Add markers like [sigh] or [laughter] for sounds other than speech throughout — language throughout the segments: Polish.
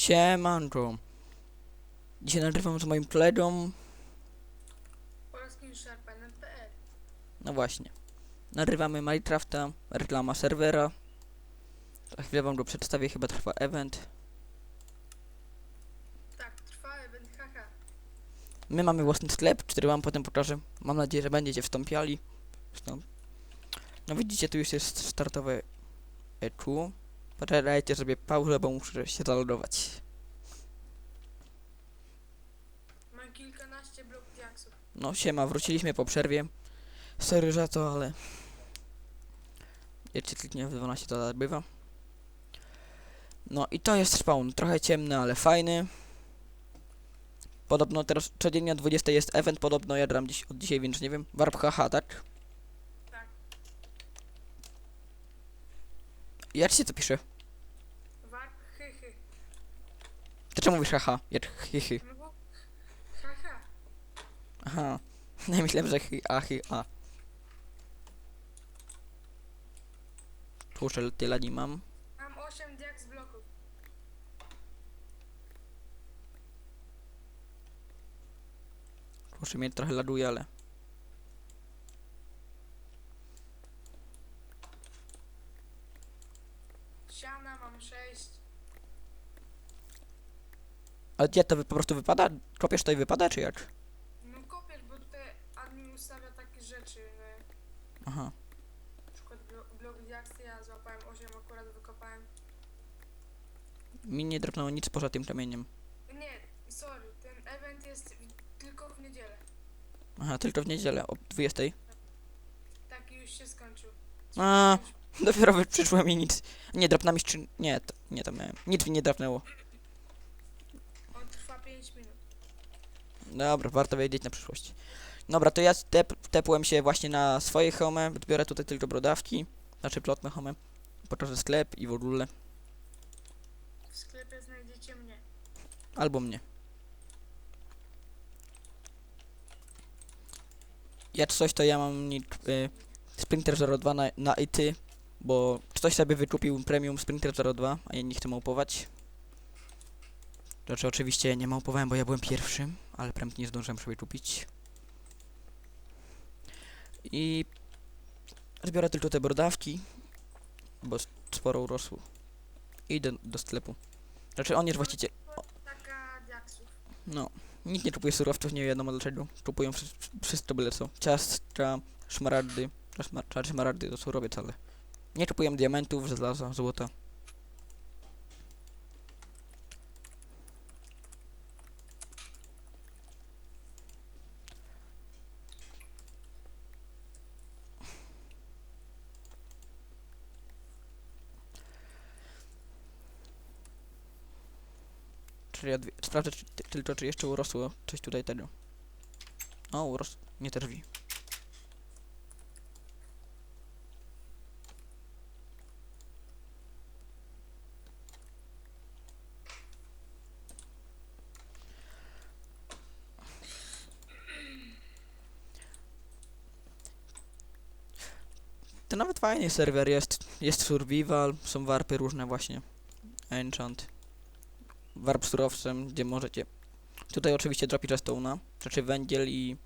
Siemanko. Dzisiaj nagrywam z moim kolegą. Polskim Sharpenem.pl No właśnie. Nagrywamy Minecrafta, reklama serwera. Za chwilę wam go przedstawię, chyba trwa event. Tak, trwa event, haha. My mamy własny sklep, który wam potem pokażę. Mam nadzieję, że będziecie wstąpiali. Wstąp. No widzicie, tu już jest startowe EQ. Poczekajcie sobie pauzę, bo muszę się zalogować. Mam kilkanaście blok diaksów. No siema, wróciliśmy po przerwie. Sorry za to, ale... Się kliknie w 12 to odbywa. No i to jest spawn. Trochę ciemny, ale fajny. Podobno teraz codziennie o 20 jest event, podobno ja gram dziś, od dzisiaj, więc nie wiem. Warp haha, tak? Tak. Jak się to pisze? Ty czemu mówisz haha? Jak hy hy. No bo... Haha. Aha. Ja myślałem, że hy a hy a. Kurczę, tyle nie mam. Mam 8 diaks bloków. Kurczę, mnie trochę laduje, ale... Ale gdzie to wy, po prostu wypada? Kopiesz to i wypada, czy jak? No kopiesz, bo tutaj admin ustawia takie rzeczy, że Aha. na przykład blo blok diaksy ja złapałem 8, akurat wykopałem. Mi nie drobnęło nic poza tym kamieniem. Nie, sorry, ten event jest tylko w niedzielę. Aha, tylko w niedzielę o 20. Taki już się skończył. A, dopiero wy- przyszło mi nic. Nie, drapna mi czy... Nie, to, nie to miałem. Nic mi nie drapnęło. On trwa 5 minut. Dobra, warto wiedzieć na przyszłość. Dobra, to ja tep, tepłem się właśnie na swoje home. Odbiorę tutaj tylko brodawki. Znaczy plotne home. Pokażę sklep i w ogóle. W sklepie znajdziecie mnie. Albo mnie. Jak coś, to ja mam y, Sprinter 02 na, na IT, bo ktoś sobie wykupił premium Sprinter 02, a ja nie chcę małpować. Znaczy oczywiście nie małpowałem, bo ja byłem pierwszy, ale prem nie zdążyłem sobie kupić. I zbiorę tylko te brodawki, bo sporo urosło. I idę do sklepu. Znaczy on jest właściciel. No, nikt nie kupuje surowców, nie wiadomo dlaczego. Kupują wszy- wszystko byle co. Ciastka, szmaragdy. To szma- Znaczy szmaragdy to surowiec, ale... Nie kupują diamentów, żelaza, złota. Czyli sprawdzę tylko, czy jeszcze urosło coś tutaj tego. O, uros... nie te drzwi. To nawet fajny serwer jest. Jest survival, są warpy różne właśnie. Enchant warp surowcem, gdzie możecie. Tutaj oczywiście dropi redstone'a, znaczy węgiel i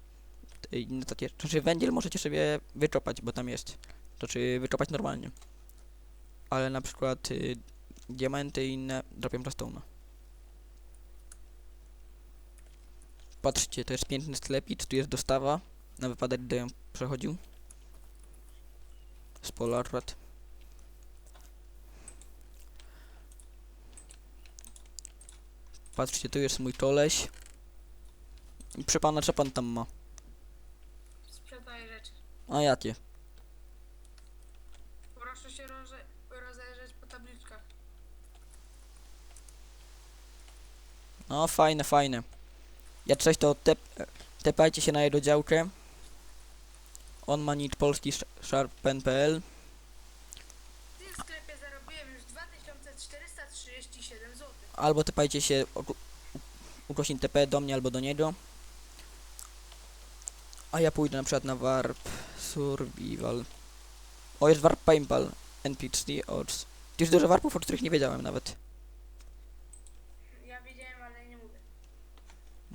inne takie. Znaczy węgiel możecie sobie wykopać, bo tam jest. Znaczy wykopać normalnie. Ale na przykład y, diamenty i inne dropią redstone'a. Patrzcie, to jest piękny sklepik, tu jest dostawa. Na wypadek, gdy ją przechodził. Z Patrzcie, tu jest mój koleś. I pana, co pan tam ma? Sprzedaję rzeczy. A jakie? Proszę się roze rozejrzeć po tabliczkach. No, fajne, fajne. Jak coś, to tep tepajcie się na jego działkę. On ma nick polski sz- sharpen.pl W tym sklepie zarobiłem już 2437 zł. Albo tepajcie się ukośnik TP do mnie albo do niego. A ja pójdę na przykład na warp survival. O, jest warp paintball NPC odds. Tu jest dużo warpów, o których nie wiedziałem nawet.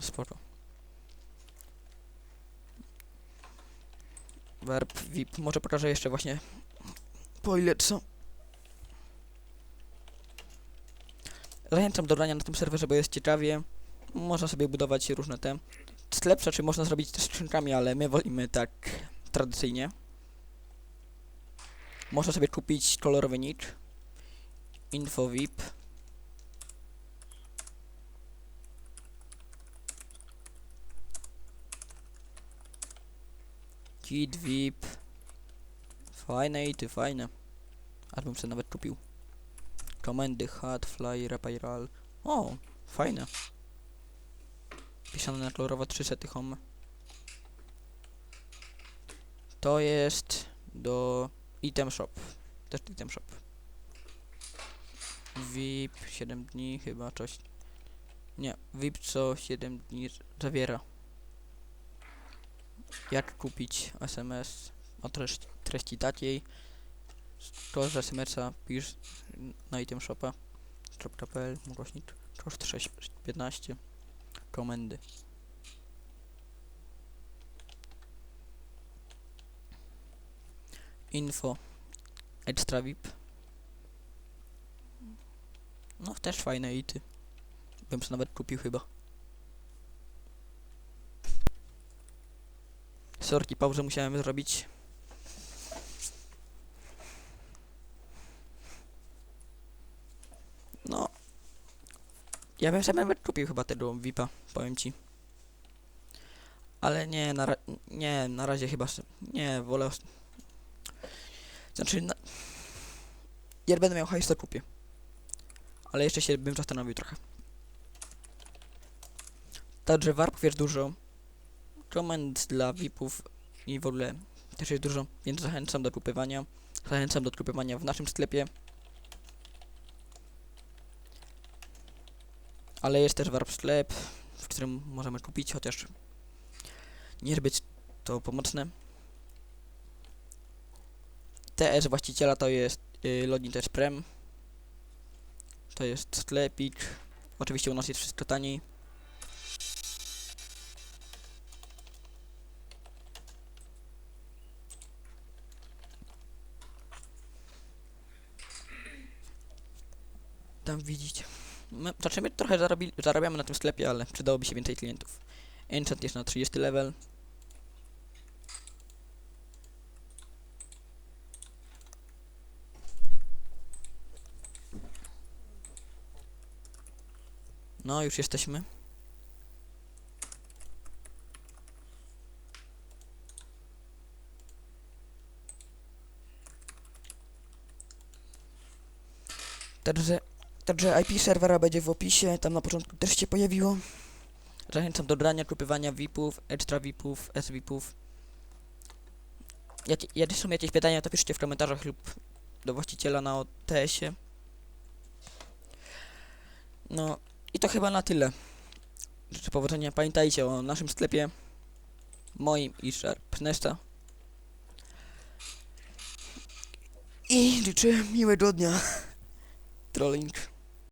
Sporo. Warp, VIP. Może pokażę jeszcze właśnie po ile co. Zachęcam do grania na tym serwerze, bo jest ciekawie. Można sobie budować różne te. Sklep czy można zrobić też skrzynkami, ale my wolimy tak tradycyjnie. Można sobie kupić kolorowy nick. Info VIP. Kit VIP. Fajne i ty fajne. Aż bym sobie nawet kupił. Komendy, hat, fly, repiral. O, fajne. Pisane na kolorowo 3 sety home. To jest do item shop. Też item shop. VIP 7 dni chyba coś. Nie, VIP co 7 dni zawiera. Jak kupić SMS o treści, treści takiej. To z SMS-a pisz na item shopa. shop.pl ukośnik koszt 615 komendy. Info Extra VIP. No też fajne ity. Bym sobie nawet kupił chyba. Sorki, pauzę musiałem zrobić. No. Ja bym sobie nawet kupił chyba tego VIPa, powiem ci. Ale nie, na, nie, na razie chyba, nie, wolę, znaczy, na, jak będę miał hajs, to kupię. Ale jeszcze się bym zastanowił trochę. Także warpów jest dużo. Komend dla VIPów i w ogóle też jest dużo, więc zachęcam do kupywania. Zachęcam do kupywania w naszym sklepie. Ale jest też warp sklep, w którym możemy kupić, chociaż nie być to pomocne. TS właściciela to jest y, login też prem. To jest sklepik. Oczywiście u nas jest wszystko taniej. Tam widzicie. My, znaczy my trochę zarobi, zarabiamy na tym sklepie, ale przydałoby się więcej klientów. Enchant jest na 30 level. No, już jesteśmy. Także, także IP serwera będzie w opisie, tam na początku też się pojawiło. Zachęcam do grania, kupywania VIP-ów, extra VIP-ów, S-VIP-ów. Jak są jakieś pytania, to piszcie w komentarzach lub do właściciela na OTS-ie. No i to chyba na tyle. Życzę powodzenia. Pamiętajcie o naszym sklepie, moim i Sharpnesta. I życzę miłego dnia. [laughs] Trolling.